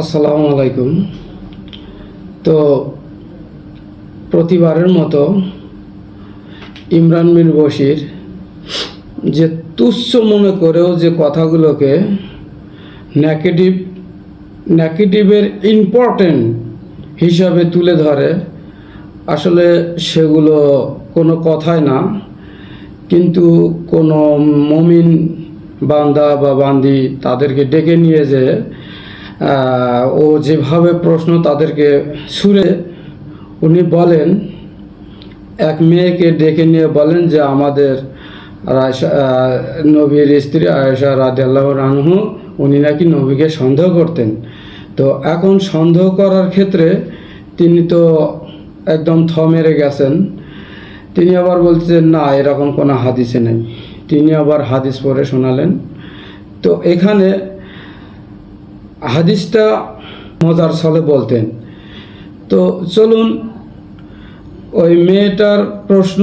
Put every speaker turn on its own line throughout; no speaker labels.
আসসালামু আলাইকুম। তো প্রতিবারের মতো ইমরান মির বশির যে তুচ্ছ মনে করেও যে কথাগুলোকে নেগেটিভ, নেগেটিভের ইম্পর্টেন্ট হিসাবে তুলে ধরে, আসলে সেগুলো কোনো কথাই না। কিন্তু কোনো মমিন বান্দা বা বান্দি তাদেরকে ডেকে নিয়ে যে ও যেভাবে প্রশ্ন তাদেরকে সুরে উনি বলেন, এক মেয়েকে ডেকে নিয়ে বলেন যে আমাদের নবীর স্ত্রী আয়েশা রাদিয়াল্লাহু রানহু উনি নাকি নবীকে সন্দেহ করতেন। তো এখন সন্দেহ করার ক্ষেত্রে তিনি তো একদম থ মেরে গেছেন। তিনি আবার বলছেন না, এরকম কোনো হাদিসে নেই। তিনি আবার হাদিস পড়ে শোনালেন। তো এখানে হাদিসটা মজার ছলে বলতেন। তো চলুন, ওই মেয়েটার প্রশ্ন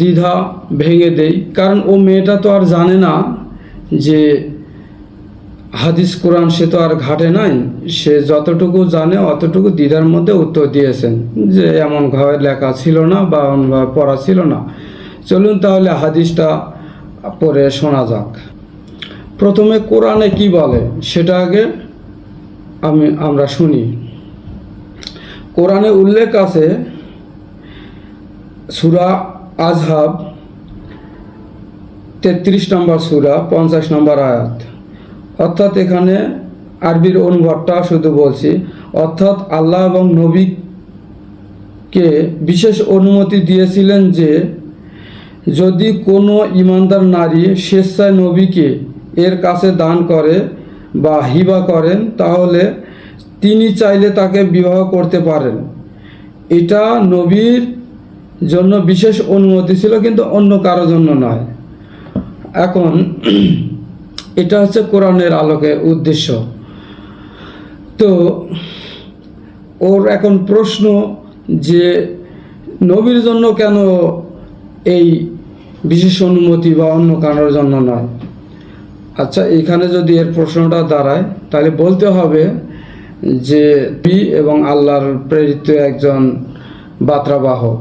দ্বিধা ভেঙে দেই, কারণ ও মেয়েটা তো আর জানে না যে হাদিস কোরআন সে তো আর ঘাটে নাই, সে যতটুকু জানে অতটুকু দ্বিধার মধ্যে উত্তর দিয়েছেন যে এমন ঘরে লেখা ছিল না বা পড়া ছিল না। চলুন তাহলে হাদিসটা পড়ে শোনা যাক। প্রথমে কোরআনে কি বলে? সেটা আগে আমি, আমরা শুনি। কোরআনে উল্লেখ আছে, সুরা আজহাব তেত্রিশ নম্বর সুরা, পঞ্চাশ নম্বর আয়াত। অর্থাৎ এখানে আরবির অনুবাদটা শুধু বলছি, অর্থাৎ আল্লাহ এবং নবীকে বিশেষ অনুমতি দিয়েছিলেন যে, যদি কোনো ইমানদার নারী স্বেচ্ছায় নবীকে এর কাছে দান করে বা হিবা করেন, তাহলে তিনি চাইলে তাকে বিবাহ করতে পারেন। এটা নবীর জন্য বিশেষ অনুমতি ছিল, কিন্তু অন্য কারোর জন্য নয়। এখন এটা হচ্ছে কোরআনের আলোকে উদ্দেশ্য। তো ওর এখন প্রশ্ন যে নবীর জন্য কেন এই বিশেষ অনুমতি বা অন্য কারোর জন্য নয়? আচ্ছা এখানে যদি এর প্রশ্নটা দাঁড়ায়, তাহলে বলতে হবে যে বি এবং আল্লাহর প্রেরিত একজন বার্তাবাহক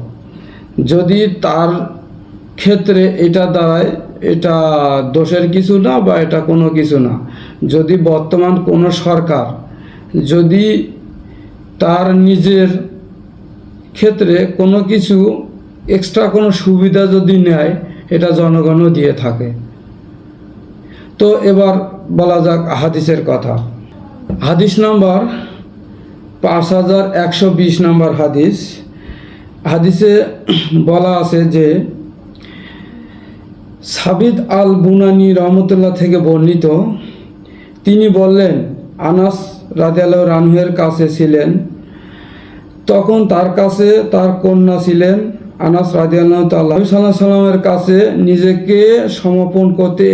যদি তার ক্ষেত্রে এটা দাঁড়ায়, এটা দোষের কিছু না বা এটা কোনো কিছু না? যদি বর্তমান কোনো সরকার যদি তার নিজের ক্ষেত্রে কোনো কিছু, এক্সট্রা কোনো সুবিধা যদি নেয়, এটা জনগণও দিয়ে থাকে। তো এবার বলা যাক হাদিসের কথা। হাদিস নাম্বার পাঁচ হাজার একশো বিশ নম্বর হাদিস। হাদিসে বলা আছে যে সাবিদ আল বুনানি রহমতুল্লাহ থেকে বর্ণিত, তিনি বললেন, আনাস রাজিয়াল রানহের কাছে ছিলেন। তখন তার কাছে তার কন্যা ছিলেন আনাস রাজিয়াল্লাহ তাল্লাহ সাল্লাহ সাল্লামের কাছে নিজেকে সমর্পণ করতে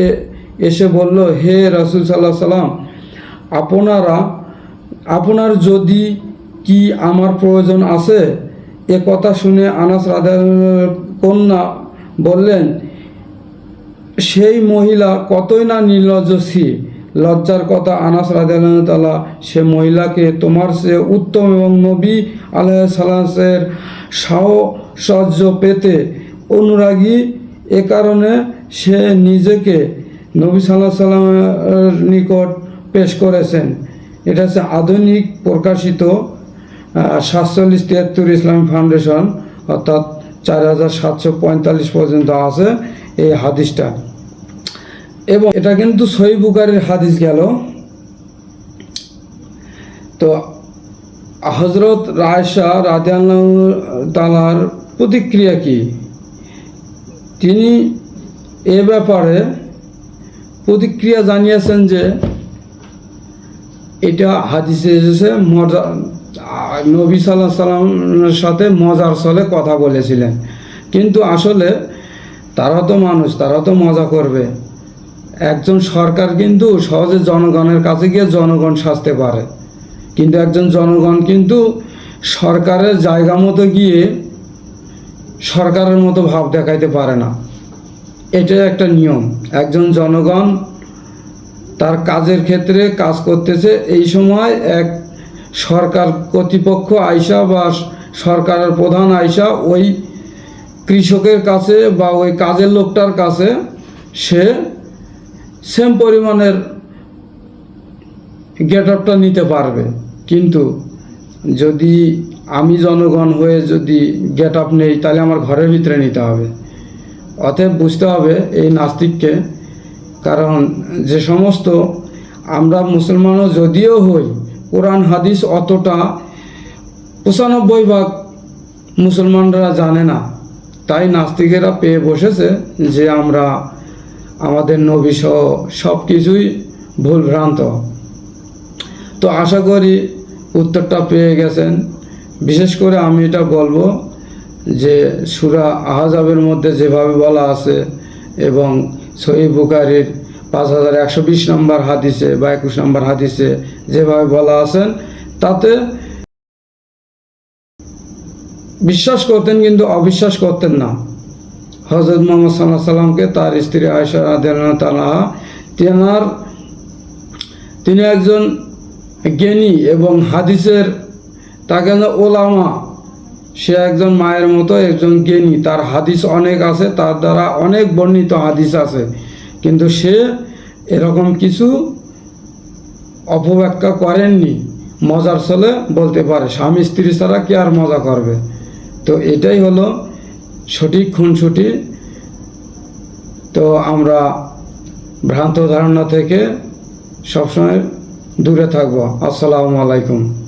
এসে বলল, হে রাসুল সাল্লাহ সাল্লাম, আপনারা, আপনার যদি কি আমার প্রয়োজন আছে? এ কথা শুনে আনাস রাধা কন্যা বললেন, সেই মহিলা কতই না নির্লজ্জসী লজ্জার কথা আনাস রাজাল্লাহ সে মহিলাকে তোমার সে উত্তম এবং নবী আলাহ সালাসের সাহসর্য পেতে অনুরাগী এ কারণে সে নিজেকে নবী সাল্লাহ সাল্লামের নিকট পেশ করেছেন। এটা হচ্ছে আধুনিক প্রকাশিত সাতচল্লিশ তিয়াত্তর ইসলাম ফাউন্ডেশন, অর্থাৎ চার হাজার সাতশো পঁয়তাল্লিশ পর্যন্ত আছে এই হাদিসটা। এবং এটা কিন্তু সহি বুকারের হাদিস গেল। তো হজরত রায়শা রাজিয়াল্লাহ তালার প্রতিক্রিয়া কি? তিনি এ ব্যাপারে প্রতিক্রিয়া জানিয়েছেন যে এটা হাদিসে এসেছে, মজা নবী সাল্লাহ সাল্লামের সাথে মজার ছলে কথা বলেছিলেন। কিন্তু আসলে তারা তো মানুষ, তারা তো মজা করবে। একজন সরকার কিন্তু সহজে জনগণের কাছে গিয়ে জনগণ সাজতে পারে। কিন্তু একজন জনগণ কিন্তু সরকারের জায়গা মতো গিয়ে সরকারের মতো ভাব দেখাইতে পারে না। এটাই একটা নিয়ম। একজন জনগণ তার কাজের ক্ষেত্রে কাজ করতেছে, এই সময় এক সরকার কর্তৃপক্ষ আইসা বা সরকারের প্রধান আইসা ওই কৃষকের কাছে বা ওই কাজের লোকটার কাছে সে সেম পরিমাণের গেট আপটা নিতে পারবে। কিন্তু যদি আমি জনগণ হয়ে যদি গেট আপ নেই, তাহলে আমার ঘরের ভিতরে নিতে হবে। অতএব বুঝতে হবে এই নাস্তিককে। কারণ যে সমস্ত আমরা মুসলমানও যদিও হই, কোরআন, হাদিস অতটা পঁচানব্বই ভাগ মুসলমানরা জানে না। তাই নাস্তিকেরা পেয়ে বসেছে যে আমরা আমাদের নবী সহ সব কিছুই ভুলভ্রান্ত। তো আশা করি উত্তরটা পেয়ে গেছেন। বিশেষ করে আমি এটা বলব যে সুরা আহাজাবের মধ্যে যেভাবে বলা আছে এবং সহি বুকারির পাঁচ হাজার একশো বিশ নম্বর হাদিসে বা একুশ নম্বর হাদিসে যেভাবে বলা আছেন তাতে বিশ্বাস করতেন কিন্তু অবিশ্বাস করতেন না। হজরত মোহাম্মদ সাল্লাহ সাল্লামকে তার স্ত্রী আয়সা তালাহা তেনার তিনি একজন জ্ঞানী এবং হাদিসের তাকে ওলামা সে একজন মায়ের মতো, একজন জ্ঞানী। তার হাদিস অনেক আছে, তার দ্বারা অনেক বর্ণিত হাদিস আছে। কিন্তু সে এরকম কিছু অপব্যাখ্যা করেননি। মজার চলে বলতে পারে, স্বামী স্ত্রী ছাড়া কি আর মজা করবে? তো এটাই হলো সঠিক খুনসুটি। তো আমরা ভ্রান্ত ধারণা থেকে সবসময় দূরে থাকব। আসসালামু আলাইকুম।